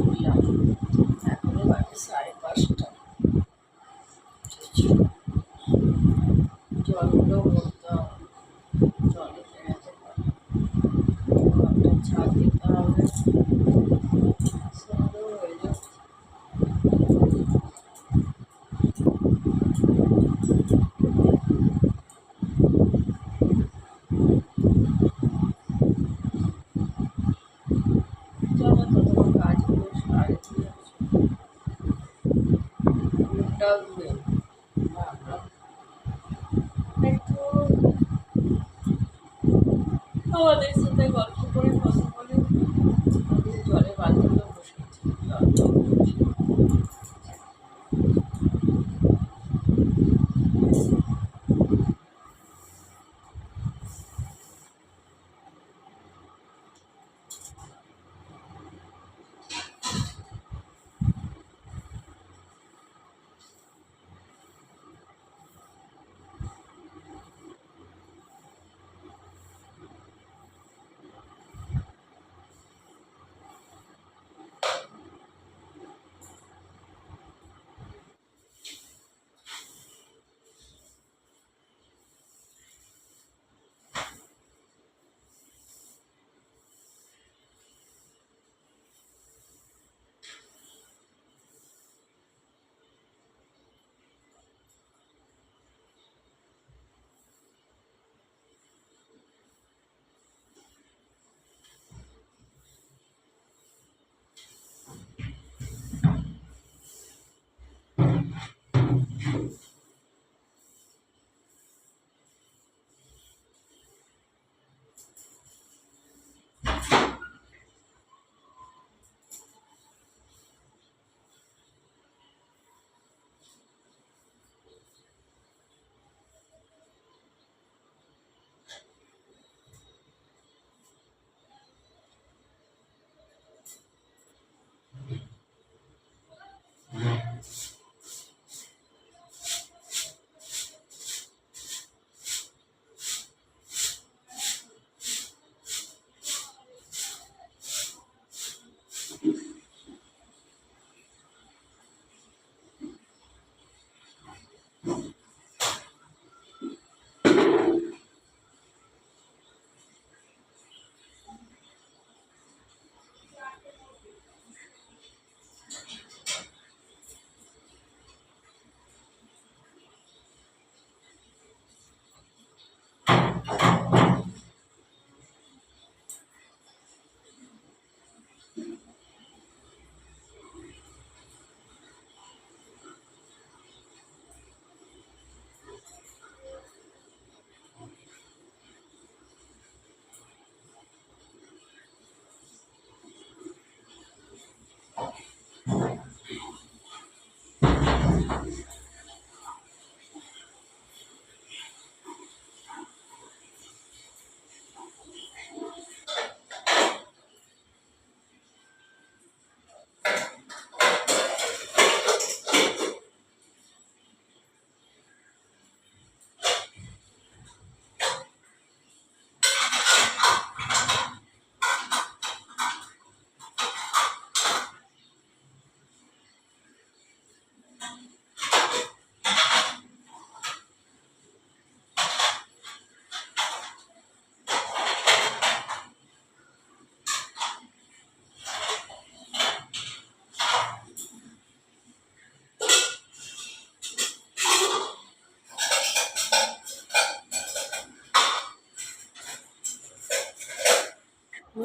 উঠলাম এখনও বাজে সাড়ে পাঁচটা জলগুলো ভরতে হবে জলে ফেরাতে পারে ঘরটা ছাদ দিতে হবে আমাদের সাথে গল্প করে কথা বলে নদীর জলে বালতিগুলো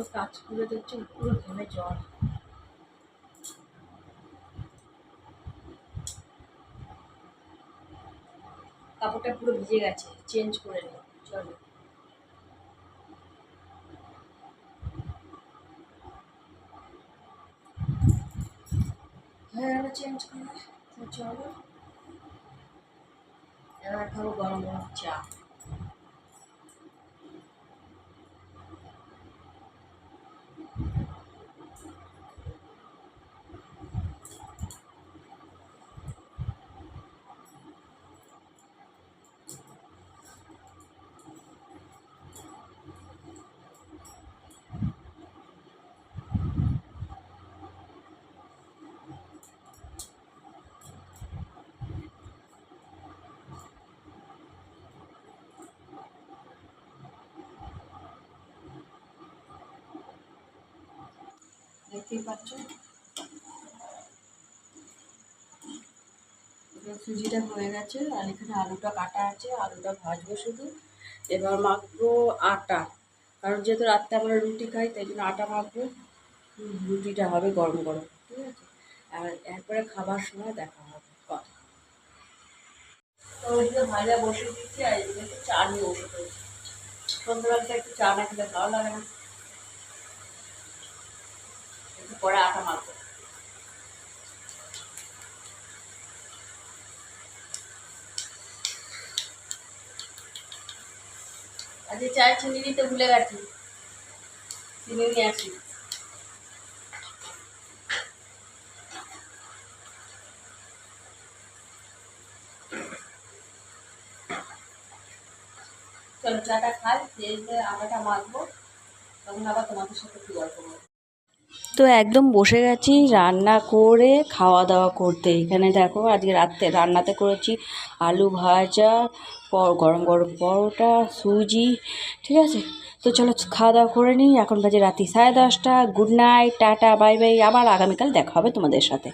পুরো কাজ করে দেখছি, পুরো ঘেমে জল কাপড়টা পুরো ভিজে গেছে চেঞ্জ করে নেব চলো। হয়ে চেঞ্জ করে চলো। এবার খাব গরম গরম চা। দেখতেই পাচ্ছ সুজিটা হয়ে গেছে, আর এখানে আলুটা কাটা আছে, আলুটা ভাজবো শুধু। এবার মাখবো আটা, কারণ যেহেতু রাত্রে আমরা রুটি খাই, তাই জন্য আটা মাখবো। রুটিটা হবে গরম গরম, ঠিক আছে? আর এরপরে খাবার সময় দেখা হবে, কথা। তো ওইদিকে ভাজা বসে দিচ্ছি আর এদিকে একটু চা নিয়ে বসে পড়েছি। সন্ধ্যাবেলাটা একটু চা না খেলে ভালো লাগে না। একটু পরে আটা মাখবো। আজকে চায় চিনি দিতে ভুলে গেছি। চিনি নিয়ে আসি। চলো চাটা খাই, খেয়ে আটাটা মাখবো। তখন আবার তোমাদের সাথে একটু গল্প করব। তো একদম বসে গেছি রান্না করে খাওয়া দাওয়া করতে। এখানে দেখো আজকে রাত্রে রান্নাতে করেছি আলু ভাজা, পর গরম গরম পরোটা, সুজি, ঠিক আছে? তো চলো খাওয়া দাওয়া করে নিই। এখন বাজে রাত্রি সাড়ে দশটা। Good night, tata, bye bye. আবার আগামীকাল দেখা হবে তোমাদের সাথে।